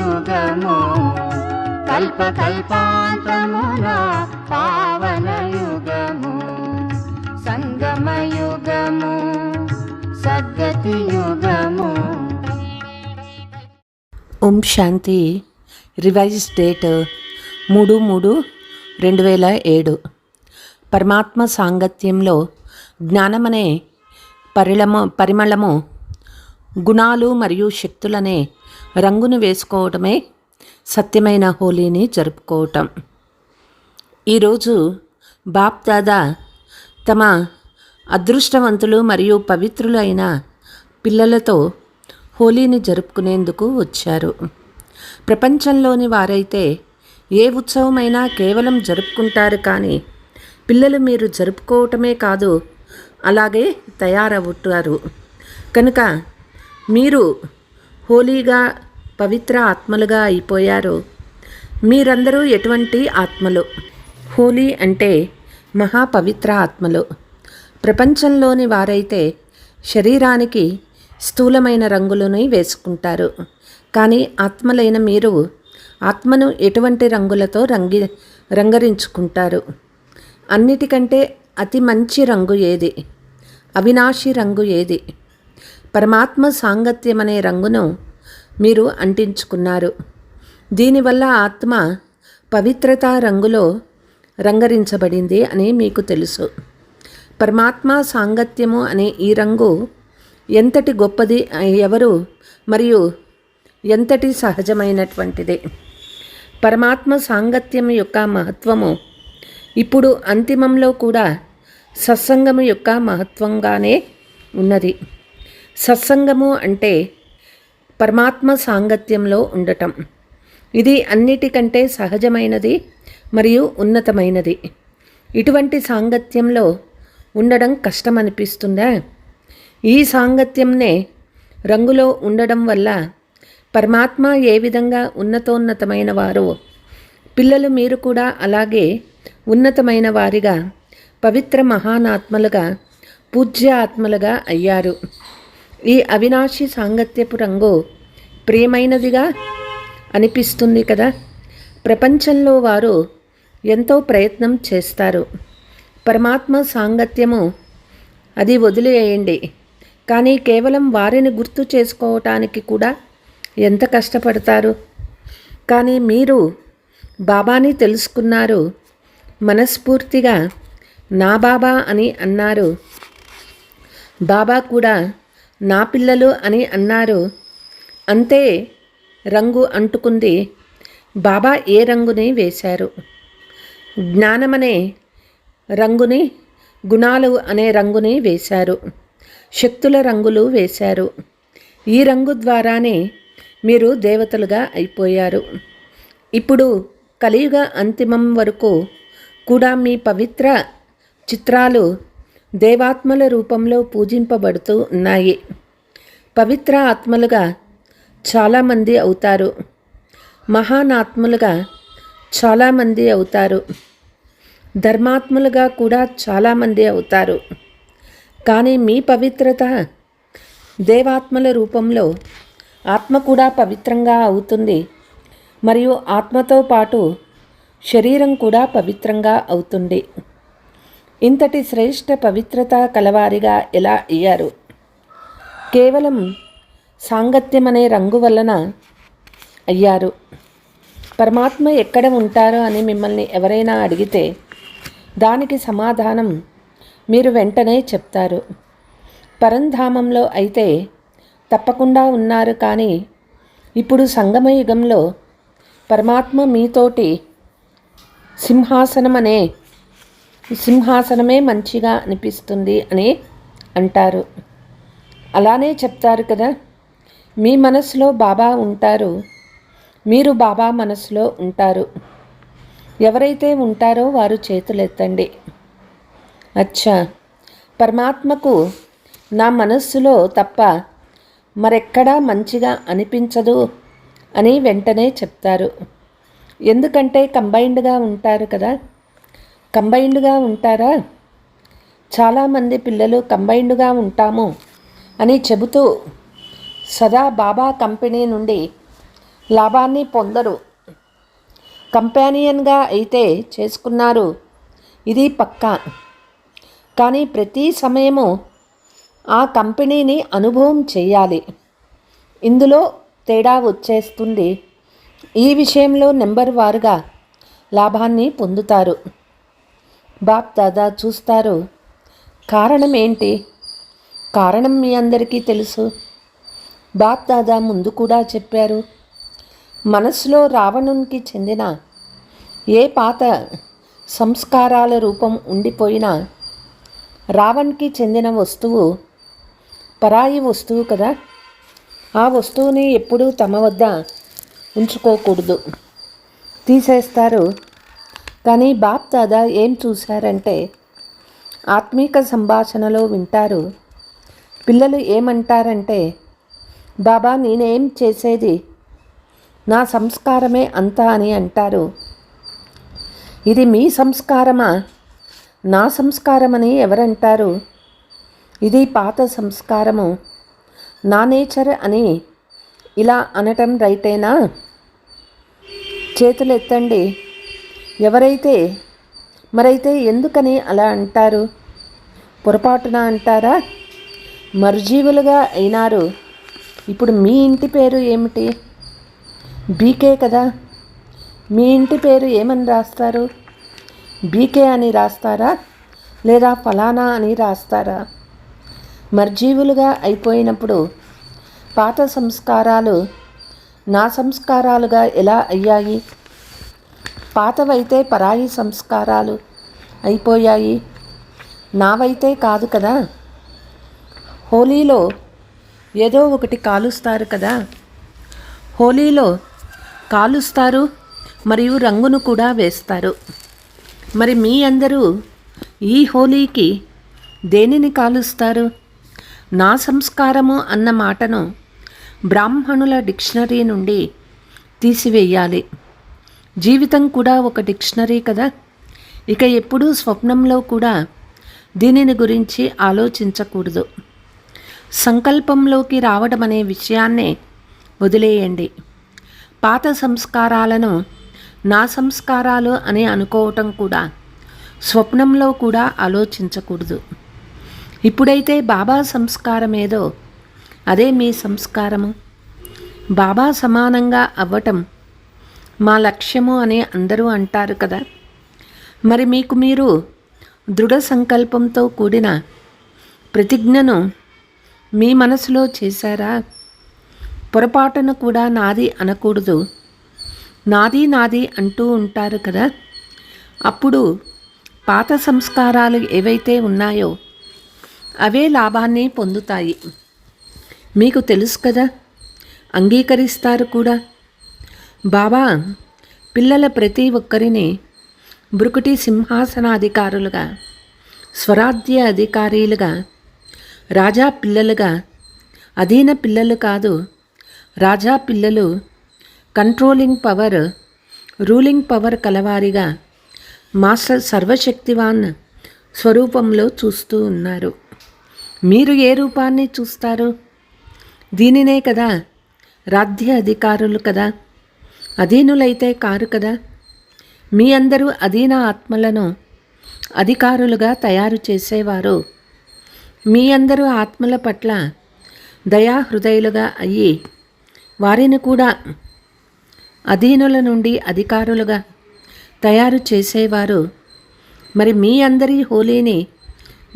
యుగము. కల్ప కల్పాంతమున పావన యుగము. సంగమ యుగము సద్గతి యుగము. ఓం శాంతి. రివైజ్ డేట్ మూడు మూడు రెండు వేల ఏడు. పరమాత్మ సాంగత్యంలో జ్ఞానమనే పరిళము పరిమళము గుణాలు మరియు శక్తులనే రంగును వేసుకోవడమే సత్యమైన హోలీని జరుపుకోవటం. ఈరోజు బాప్దాదా తమ అదృష్టవంతులు మరియు పవిత్రులు అయిన పిల్లలతో హోలీని జరుపుకునేందుకు వచ్చారు. ప్రపంచంలోని వారైతే ఏ ఉత్సవమైనా కేవలం జరుపుకుంటారు కానీ పిల్లలు మీరు జరుపుకోవటమే కాదు అలాగే తయారవుతారు. కనుక మీరు హోలీగా పవిత్ర ఆత్మలుగా అయిపోయారు. మీరందరూ ఎటువంటి ఆత్మలు? హోలీ అంటే మహాపవిత్ర ఆత్మలు. ప్రపంచంలోని వారైతే శరీరానికి స్థూలమైన రంగులని వేసుకుంటారు. కానీ ఆత్మలైన మీరు ఆత్మను ఎటువంటి రంగులతో రంగి రంగరించుకుంటారు? అన్నిటికంటే అతి మంచి రంగు ఏది? అవినాశి రంగు ఏది? పరమాత్మ సాంగత్యం అనే రంగును మీరు అంటించుకున్నారు. దీనివల్ల ఆత్మ పవిత్రత రంగులో రంగరించబడింది అని మీకు తెలుసు. పరమాత్మ సాంగత్యము అనే ఈ రంగు ఎంతటి గొప్పది ఎవరు మరియు ఎంతటి సహజమైనటువంటిది? పరమాత్మ సాంగత్యం యొక్క మహత్వము ఇప్పుడు అంతిమంలో కూడా సత్సంగము యొక్క మహత్వంగానే ఉన్నది. సత్సంగము అంటే పరమాత్మ సాంగత్యంలో ఉండటం. ఇది అన్నిటికంటే సహజమైనది మరియు ఉన్నతమైనది. ఇటువంటి సాంగత్యంలో ఉండడం కష్టం అనిపిస్తుందా ఈ సాంగత్యంనే రంగులో ఉండడం వల్ల పరమాత్మ ఏ విధంగా ఉన్నతోన్నతమైన వారో పిల్లలు మీరు కూడా అలాగే ఉన్నతమైన వారిగా పవిత్ర మహానాత్మలుగా పూజ్య ఆత్మలుగా అయ్యారు. ఈ అవినాశి సాంగత్యపు రంగు ప్రియమైనదిగా అనిపిస్తుంది కదా? ప్రపంచంలో వారు ఎంతో ప్రయత్నం చేస్తారు. పరమాత్మ సాంగత్యము అది వదిలేయండి. కానీ కేవలం వారిని గుర్తు చేసుకోవటానికి కూడా ఎంత కష్టపడతారు? కానీ మీరు బాబాని తెలుసుకున్నారు. మనస్ఫూర్తిగా నా బాబా అని అన్నారు. బాబా కూడా నా పిల్లలు అని అన్నారు. అంతే రంగు అంటుకుంది. బాబా ఏ రంగుని వేశారు? జ్ఞానమనే రంగుని గుణాలు అనే రంగుని వేశారు. శక్తుల రంగులు వేశారు. ఈ రంగు ద్వారానే మీరు దేవతలుగా అయిపోయారు. ఇప్పుడు కలియుగ అంతిమం వరకు కూడా మీ పవిత్ర చిత్రాలు దేవాత్మల రూపంలో పూజింపబడుతూ ఉన్నాయి. పవిత్ర ఆత్మలుగా చాలామంది అవుతారు. మహానాత్మలుగా చాలామంది అవుతారు. ధర్మాత్ములుగా కూడా చాలామంది అవుతారు. కానీ మీ పవిత్రత దేవాత్మల రూపంలో ఆత్మ కూడా పవిత్రంగా అవుతుంది. మరియు ఆత్మతో పాటు శరీరం కూడా పవిత్రంగా అవుతుంది. ఇంతటి శ్రేష్ఠ పవిత్రత కలవారిగా ఎలా అయ్యారు? కేవలం సాంగత్యం అనే రంగు వలన అయ్యారు. పరమాత్మ ఎక్కడ ఉంటారో అని మిమ్మల్ని ఎవరైనా అడిగితే దానికి సమాధానం మీరు వెంటనే చెప్తారు. పరంధామంలో అయితే తప్పకుండా ఉన్నారు కానీ ఇప్పుడు సంగమయుగంలో పరమాత్మ మీతోటి సింహాసనం అనే సింహాసనమే మంచిగా అనిపిస్తుంది అని అంటారు. అలానే చెప్తారు కదా మీ మనసులో బాబా ఉంటారు మీరు బాబా మనసులో ఉంటారు. ఎవరైతే ఉంటారో వారు చేతులెత్తండి. అచ్చా పరమాత్మకు నా మనస్సులో తప్ప మరెక్కడా మంచిగా అనిపించదు అని వెంటనే చెప్తారు. ఎందుకంటే కంబైన్డ్గా ఉంటారు కదా కంబైన్డ్గా ఉంటారా? చాలామంది పిల్లలు కంబైన్డ్గా ఉంటాము అని చెబుతూ సదా బాబా కంపెనీ నుండి లాభాన్ని పొందరు. కంపానియన్గా అయితే చేసుకున్నారు. ఇది పక్కా. కానీ ప్రతి సమయము ఆ కంపెనీని అనుభవం చేయాలి. ఇందులో తేడా వచ్చేస్తుంది. ఈ విషయంలో నెంబర్ వారుగా లాభాన్ని పొందుతారు. బాప్ దాదా చూస్తారు? కారణం ఏంటి కారణం మీ అందరికీ తెలుసు. బాప్ దాదా ముందు కూడా చెప్పారు మనసులో రావణునికి చెందిన ఏ పాత సంస్కారాల రూపం ఉండిపోయినా రావణ్కి చెందిన వస్తువు పరాయి వస్తువు కదా. ఆ వస్తువుని ఎప్పుడూ తమ వద్ద ఉంచుకోకూడదు. తీసేస్తారు కానీ బాప్ దాదా ఏం చూశారంటే ఆత్మీక సంభాషణలో వింటారు. పిల్లలు ఏమంటారంటే బాబా నేనేం చేసేది? నా సంస్కారమే అంతా అని అంటారు. ఇది మీ సంస్కారమా? నా సంస్కారమని ఎవరంటారు? ఇది పాత సంస్కారము. నా నేచర్ అని ఇలా అనటం రైటేనా? చేతులు ఎత్తండి ఎవరైతే మరైతే ఎందుకని అలా అంటారు? పొరపాటున అంటారా? మరుజీవులుగా అయినారు. ఇప్పుడు మీ ఇంటి పేరు ఏమిటి? బీకే కదా. మీ ఇంటి పేరు ఏమని రాస్తారు? బీకే అని రాస్తారా? లేదా ఫలానా అని రాస్తారా? మర్జీవులుగా అయిపోయినప్పుడు పాత సంస్కారాలు నా సంస్కారాలుగా ఎలా అయ్యాయి? పాతవైతే పరాయి సంస్కారాలు అయిపోయాయి. నావైతే కాదు కదా? హోలీలో ఏదో ఒకటి కాలుస్తారు కదా? హోలీలో కాలుస్తారు మరియు రంగును కూడా వేస్తారు. మరి మీ అందరూ ఈ హోలీకి దేనిని కాలుస్తారు? నా సంస్కారము అన్న మాటను బ్రాహ్మణుల డిక్షనరీ నుండి తీసివేయాలి. జీవితం కూడా ఒక డిక్షనరీ కదా? ఇక ఎప్పుడూ స్వప్నంలో కూడా దీనిని గురించి ఆలోచించకూడదు. సంకల్పంలోకి రావడం అనే విషయాన్నే వదిలేయండి. పాత సంస్కారాలను నా సంస్కారాలు అని అనుకోవటం కూడా స్వప్నంలో కూడా ఆలోచించకూడదు. ఇప్పుడైతే బాబా సంస్కారం ఏదో అదే మీ సంస్కారము. బాబా సమానంగా అవ్వటం మా లక్ష్యము అని అందరూ అంటారు కదా. మరి మీకు మీరు దృఢ సంకల్పంతో కూడిన ప్రతిజ్ఞను మీ మనసులో చేశారా? పొరపాటును కూడా నాది అనకూడదు. నాది నాది అంటూ ఉంటారు కదా. అప్పుడు పాత సంస్కారాలు ఏవైతే ఉన్నాయో అవే లాభాన్ని పొందుతాయి. మీకు తెలుసు కదా అంగీకరిస్తారు కూడా. బాబా పిల్లల ప్రతి ఒక్కరిని బ్రుకుటి సింహాసనాధికారులుగా స్వరాజ్య అధికారీలుగా రాజా పిల్లలుగా అధీన పిల్లలు కాదు రాజా పిల్లలు కంట్రోలింగ్ పవర్ రూలింగ్ పవర్ కలవారిగా మాస్టర్ సర్వశక్తివాన్ స్వరూపంలో చూస్తూ ఉన్నారు. మీరు ఏ రూపాన్ని చూస్తారు? దీనినే కదా రాధ్య అధికారులు కదా. అధీనులైతే కారు కదా? మీ అందరూ అధీన ఆత్మలను అధికారులుగా తయారు చేసేవారు. మీ అందరూ ఆత్మల పట్ల దయాహృదయులుగా అయ్యి వారిని కూడా అధీనుల నుండి అధికారులుగా తయారు చేసేవారు. మరి మీ అందరి హోలీని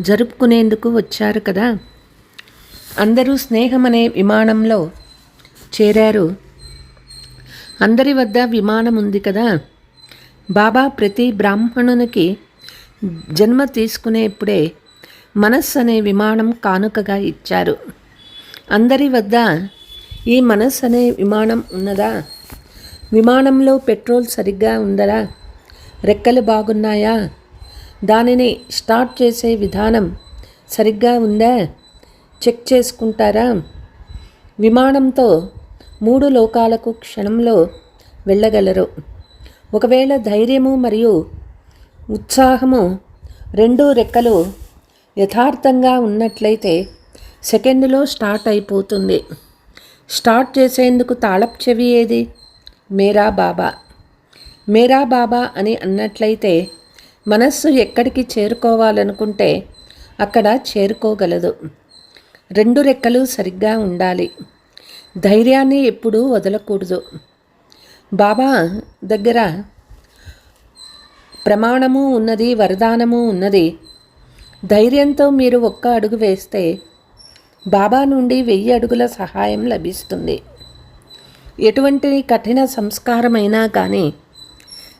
జరుపుకునేందుకు వచ్చారు కదా? అందరూ స్నేహం అనే విమానంలో చేరారు. అందరి వద్ద విమానం ఉంది కదా. బాబా ప్రతి బ్రాహ్మణునికి జన్మ తీసుకునేప్పుడే మనస్సు అనే విమానం కానుకగా ఇచ్చారు. అందరి వద్ద ఈ మనస్సు అనే విమానం ఉన్నదా? విమానంలో పెట్రోల్ సరిగ్గా ఉందరా? రెక్కలు బాగున్నాయా? దానిని స్టార్ట్ చేసే విధానం సరిగ్గా ఉందా? చెక్ చేసుకుంటారా? విమానంతో మూడు లోకాలకు క్షణంలో వెళ్ళగలరు. ఒకవేళ ధైర్యము మరియు ఉత్సాహము రెండు రెక్కలు యథార్థంగా ఉన్నట్లయితే సెకండ్లో స్టార్ట్ అయిపోతుంది. స్టార్ట్ చేసేందుకు తాళప్ చెవి ఏది? మేరా బాబా. మేరా బాబా అని అన్నట్లయితే మనస్సు ఎక్కడికి చేరుకోవాలనుకుంటే అక్కడ చేరుకోగలదు. రెండు రెక్కలు సరిగ్గా ఉండాలి. ధైర్యాన్ని ఎప్పుడూ వదలకూడదు. బాబా దగ్గర ప్రమాణము ఉన్నది వరదానము ఉన్నది. ధైర్యంతో మీరు ఒక్క అడుగు వేస్తే బాబా నుండి వెయ్యి అడుగుల సహాయం లభిస్తుంది. ఎటువంటి కఠిన సంస్కారమైనా కానీ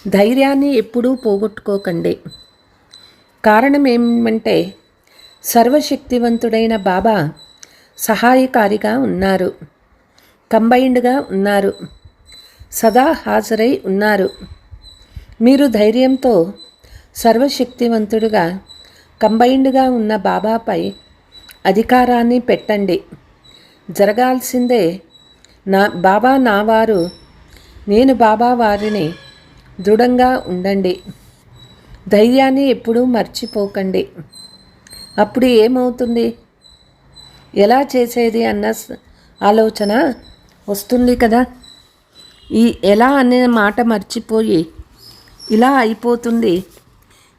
ధైర్యాన్ని ఎప్పుడూ పోగొట్టుకోకండి. కారణం ఏమంటే సర్వశక్తివంతుడైన బాబా సహాయకారిగా ఉన్నారు. కంబైన్డ్గా ఉన్నారు. సదా హాజరై ఉన్నారు. మీరు ధైర్యంతో సర్వశక్తివంతుడుగా కంబైన్డ్గా ఉన్న బాబాపై అధికారాన్ని పెట్టండి. జరగాల్సిందే నా బాబా నా వారు నేను బాబా వారిని దృఢంగా ఉండండి. ధైర్యాన్ని ఎప్పుడూ మర్చిపోకండి. అప్పుడు ఏమవుతుంది? ఎలా చేసేది అన్న ఆలోచన వస్తుంది కదా? ఈ ఎలా అనే మాట మర్చిపోయి ఇలా అయిపోతుంది.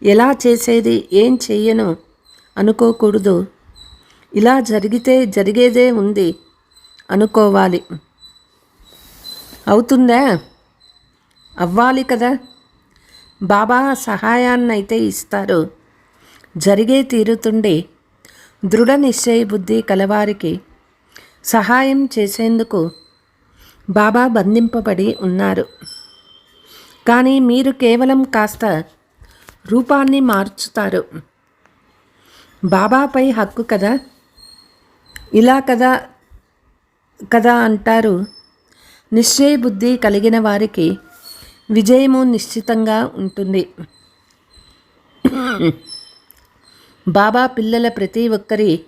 ఎలా చేసేది ఏం చెయ్యను అనుకోకూడదు. ఇలా జరిగితే జరిగేదే ఉంది అనుకోవాలి. అవుతుందా? అవ్వాలి కదా? బాబా సహాయాన్నైతే ఇస్తారు. జరిగే తీరుతుండి. దృఢ నిశ్చయ బుద్ధి కలవారికి సహాయం చేసేందుకు బాబా బంధింపబడి ఉన్నారు. కానీ మీరు కేవలం కాస్త రూపాన్ని మార్చుతారు. బాబాపై హక్కు కదా? ఇలా కదా? కదా అంటారు. నిశ్చయ బుద్ధి కలిగిన వారికి విజయము నిశ్చితంగా ఉంటుంది. బాబా పిల్లల ప్రతి ఒక్కరి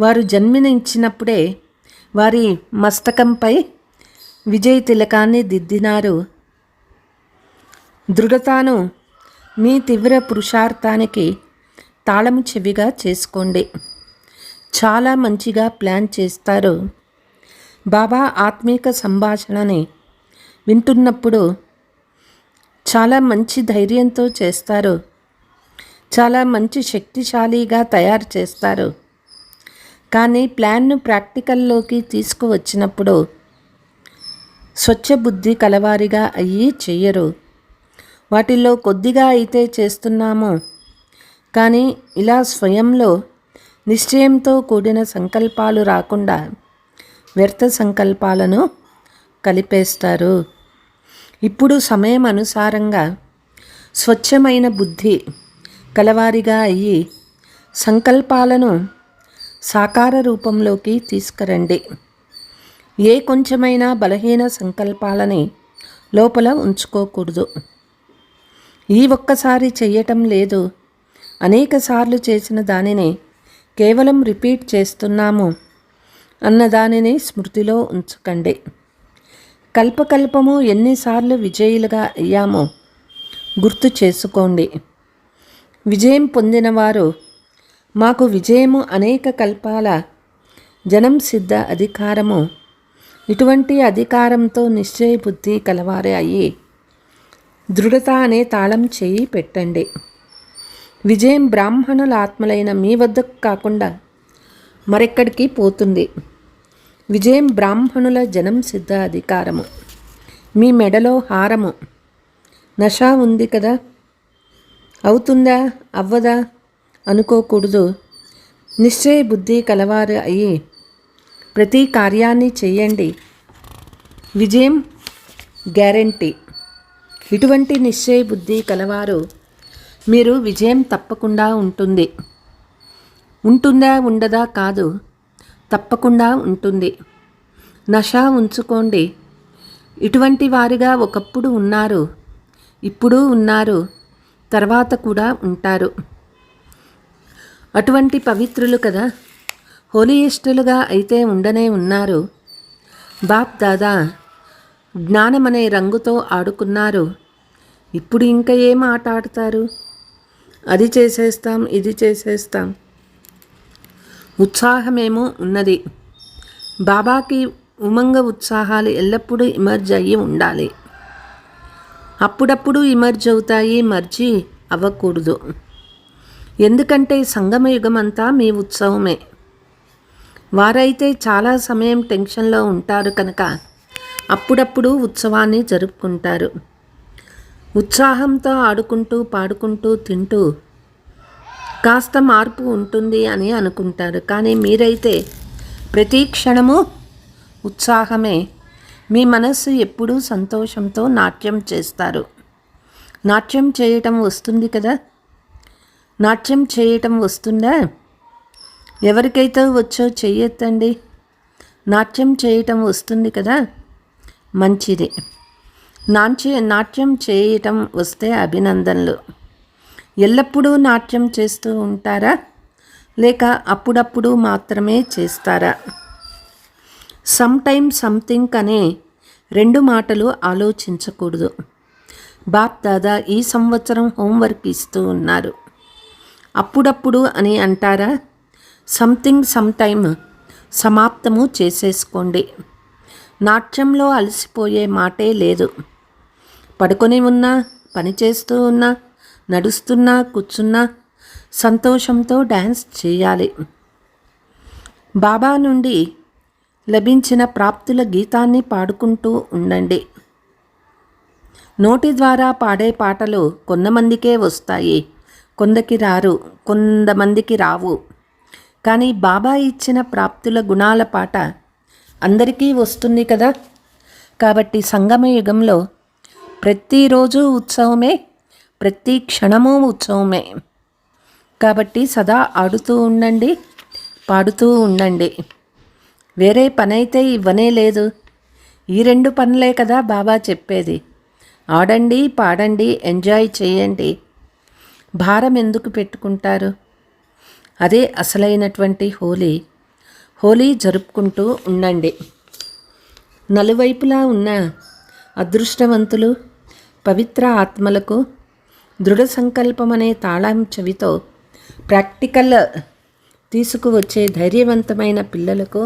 వారు జన్మించినప్పుడే వారి మస్తకంపై విజయ్ తిలకాన్ని దిద్దినారు. దృఢతాను మీ తీవ్ర పురుషార్థానికి తాళం చెవిగా చేసుకోండి. చాలా మంచిగా ప్లాన్ చేస్తారు. బాబా ఆత్మీక సంభాషణని వింటున్నప్పుడు చాలా మంచి ధైర్యంతో చేస్తారు. చాలా మంచి శక్తిశాలిగా తయారు చేస్తారు. కానీ ప్లాన్ను ప్రాక్టికల్లోకి తీసుకువచ్చినప్పుడు స్వచ్ఛ బుద్ధి కలవారిగా అయ్యి చెయ్యరు. వాటిల్లో కొద్దిగా అయితే చేస్తున్నామో. కానీ ఇలా స్వయంలో నిశ్చయంతో కూడిన సంకల్పాలు రాకుండా వ్యర్థ సంకల్పాలను కలిపేస్తారు. ఇప్పుడు సమయం అనుసారంగా స్వచ్ఛమైన బుద్ధి కలవారిగా అయ్యి సంకల్పాలను సాకార రూపంలోకి తీసుకురండి. ఏ కొంచెమైనా బలహీన సంకల్పాలని లోపల ఉంచుకోకూడదు. ఈ ఒక్కసారి చెయ్యటం లేదు. అనేకసార్లు చేసిన దానిని కేవలం రిపీట్ చేస్తున్నాము అన్న దానిని స్మృతిలో ఉంచకండి. కల్పకల్పము ఎన్నిసార్లు విజయులుగా అయ్యామో గుర్తు చేసుకోండి. విజయం పొందినవారు మాకు విజయము అనేక కల్పాల జనం సిద్ధ అధికారము ఇటువంటి అధికారంతో నిశ్చయ బుద్ధి కలవారే అయ్యి దృఢత అనే తాళం చేయి పెట్టండి. విజయం బ్రాహ్మణుల ఆత్మలైన మీ వద్దకు కాకుండా మరెక్కడికి పోతుంది? విజయం బ్రాహ్మణుల జనం సిద్ధ అధికారము. మీ మెడలో హారము. నష ఉంది కదా? అవుతుందా? అవ్వదా? అనుకోకూడదు. నిశ్చయ బుద్ధి కలవారు అయ్యి ప్రతి కార్యాన్ని చేయండి. విజయం గ్యారంటీ. ఇటువంటి నిశ్చయ బుద్ధి కలవారు. మీరు విజయం తప్పకుండా ఉంటుంది. ఉంటుందా ఉండదా కాదు. తప్పకుండా ఉంటుంది. నష ఉంచుకోండి. ఇటువంటి వారిగా ఒకప్పుడు ఉన్నారు. ఇప్పుడు ఉన్నారు. తర్వాత కూడా ఉంటారు. అటువంటి పవిత్రులు కదా. హోలియిస్టులుగా అయితే ఉండనే ఉన్నారు. బాప్ దాదా జ్ఞానమనే రంగుతో ఆడుకున్నారు. ఇప్పుడు ఇంకా ఏం ఆట ఆడతారు? అది చేసేస్తాం ఇది చేసేస్తాం. ఉత్సాహమేమో ఉన్నది. బాబాకి ఉమంగ ఉత్సాహాలు ఎల్లప్పుడూ ఇమర్జ్ అయ్యి ఉండాలి. అప్పుడప్పుడు ఇమర్జ్ అవుతాయి మర్జీ అవ్వకూడదు. ఎందుకంటే సంగమ మీ ఉత్సవమే. వారైతే చాలా సమయం టెన్షన్లో ఉంటారు కనుక అప్పుడప్పుడు ఉత్సవాన్ని జరుపుకుంటారు. ఉత్సాహంతో ఆడుకుంటూ పాడుకుంటూ తింటూ కాస్త మార్పు ఉంటుంది అని అనుకుంటారు. కానీ మీరైతే ప్రతి క్షణము ఉత్సాహమే. మీ మనస్సు ఎప్పుడూ సంతోషంతో నాట్యం చేస్తారు. నాట్యం చేయటం వస్తుంది కదా? నాట్యం చేయటం వస్తుందా? ఎవరికైతే వచ్చో చెయ్యొద్దండి. నాట్యం చేయటం వస్తుంది కదా మంచిది. నాట్య నాట్యం చేయటం వస్తే అభినందనలు. ఎల్లప్పుడూ నాట్యం చేస్తూ ఉంటారా? లేక అప్పుడప్పుడు మాత్రమే చేస్తారా? సమ్ టైమ్ సంథింగ్ అనే రెండు మాటలు ఆలోచించకూడదు. బాప్ దాదా ఈ సంవత్సరం హోంవర్క్ ఇస్తూ ఉన్నారు. అప్పుడప్పుడు అని అంటారా? సంథింగ్ సమ్టైమ్ సమాప్తము చేసేసుకోండి. నాట్యంలో అలసిపోయే మాటే లేదు. పడుకొని ఉన్నా పని చేస్తూ ఉన్నా నడుస్తున్నా కూర్చున్నా సంతోషంతో డ్యాన్స్ చేయాలి. బాబా నుండి లభించిన ప్రాప్తుల గీతాన్ని పాడుకుంటూ ఉండండి. నోటి ద్వారా పాడే పాటలు కొంతమందికే వస్తాయి. కొందకి రారు కొంతమందికి రావు. కానీ బాబా ఇచ్చిన ప్రాప్తుల గుణాల పాట అందరికీ వస్తుంది కదా? కాబట్టి సంగమ యుగంలో ప్రతిరోజు ఉత్సవమే ప్రతి క్షణము ఉత్సవమే. కాబట్టి సదా ఆడుతూ ఉండండి పాడుతూ ఉండండి. వేరే పనైతే ఇవ్వనే లేదు. ఈ రెండు పనులే కదా బాబా చెప్పేది. ఆడండి పాడండి ఎంజాయ్ చేయండి. భారం ఎందుకు పెట్టుకుంటారు? అదే అసలైనటువంటి హోలీ. హోలీ జరుపుకుంటూ ఉండండి. నలువైపులా ఉన్న అదృష్టవంతులు పవిత్ర ఆత్మలకు దృఢ సంకల్పం అనే తాళం చెవితో ప్రాక్టికల్ తీసుకువచ్చే ధైర్యవంతమైన పిల్లలకు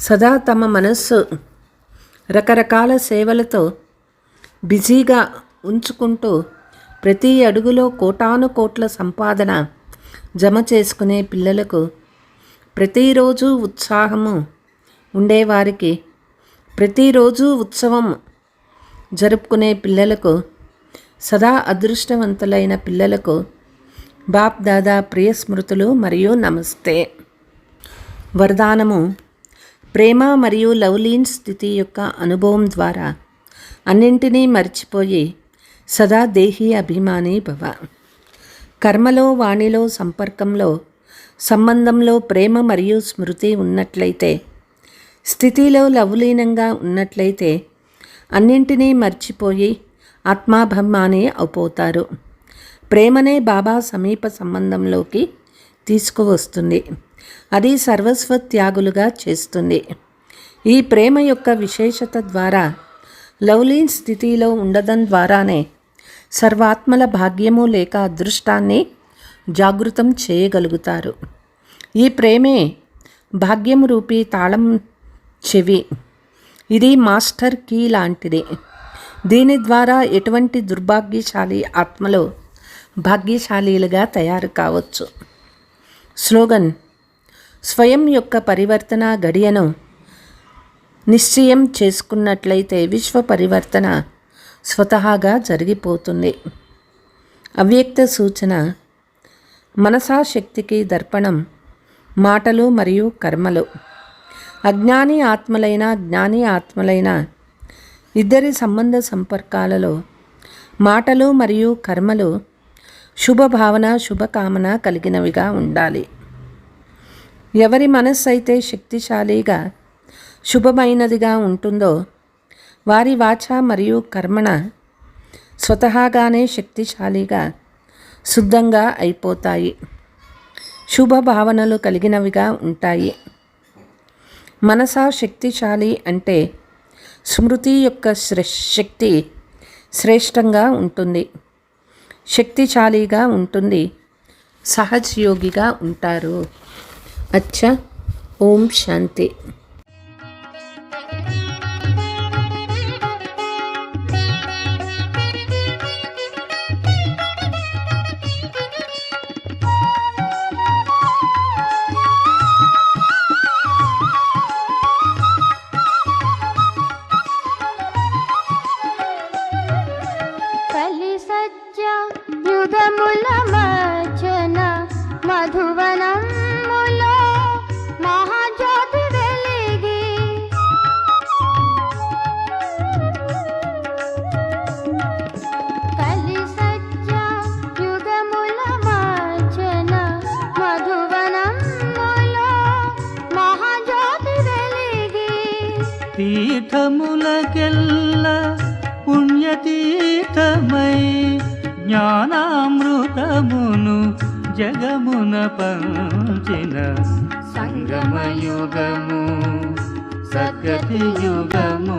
సదా తమ మనస్సు రకరకాల సేవలతో బిజీగా ఉంచుకుంటూ ప్రతి అడుగులో కోటాను కోట్ల సంపాదన జమ చేసుకునే పిల్లలకు ప్రతిరోజు ఉత్సాహము ఉండేవారికి ప్రతిరోజు ఉత్సవం జరుపుకునే పిల్లలకు సదా అదృష్టవంతులైన పిల్లలకు బాప్ దాదా ప్రియ స్మృతులు మరియు నమస్తే. వరదానము ప్రేమ మరియు లవ్లీన్ స్థితి యొక్క అనుభవం ద్వారా అన్నింటినీ మర్చిపోయి సదా దేహి అభిమాని భవ. కర్మలో వాణిలో సంపర్కంలో సంబంధంలో ప్రేమ మరియు స్మృతి ఉన్నట్లయితే స్థితిలో లవలీనంగా ఉన్నట్లయితే అన్నింటినీ మర్చిపోయి ఆత్మాభిమానే అవుపోతారు ప్రేమనే బాబా సమీప సంబంధంలోకి తీసుకువస్తుంది. అది సర్వస్వ త్యాగులుగా చేస్తుంది. ఈ ప్రేమ యొక్క విశేషత ద్వారా లవ్లీన్ స్థితిలో ఉండడం ద్వారానే సర్వాత్మల భాగ్యము లేక అదృష్టాన్ని జాగృతం చేయగలుగుతారు. ఈ ప్రేమే భాగ్యము రూపీ తాళం చెవి. ఇది మాస్టర్ కీ లాంటిది. దీని ద్వారా ఎటువంటి దుర్భాగ్యశాలి ఆత్మలో భాగ్యశాలీలుగా తయారు కావచ్చు. స్లోగన్ స్వయం యొక్క పరివర్తన గడియను నిశ్చయం చేసుకున్నట్లయితే విశ్వ పరివర్తన స్వతహాగా జరిగిపోతుంది. అవ్యక్త సూచన మనసాశక్తికి దర్పణం మాటలు మరియు కర్మలు. అజ్ఞాని ఆత్మలైన జ్ఞాని ఆత్మలైన ఇద్దరి సంబంధ సంపర్కాలలో మాటలు మరియు కర్మలు శుభభావన శుభకామన కలిగినవిగా ఉండాలి. ఎవరి మనస్సు అయితే శక్తిశాలిగా శుభమైనదిగా ఉంటుందో వారి వాచ మరియు కర్మణ స్వతహాగానే శక్తిశాలిగా శుద్ధంగా అయిపోతాయి. శుభ భావనలు కలిగినవిగా ఉంటాయి. మనసా శక్తిశాలి అంటే స్మృతి యొక్క శక్తి శ్రేష్టంగా ఉంటుంది. శక్తిశాలిగా ఉంటుంది. సహజయోగిగా ఉంటారు. అచ్చా. ఓం శాంతి. తీర్థములకెల్ల పుణ్యతీర్థమై జ్ఞానామృతమును జగమున పంచిన సంగమయుగము సద్గతి యుగము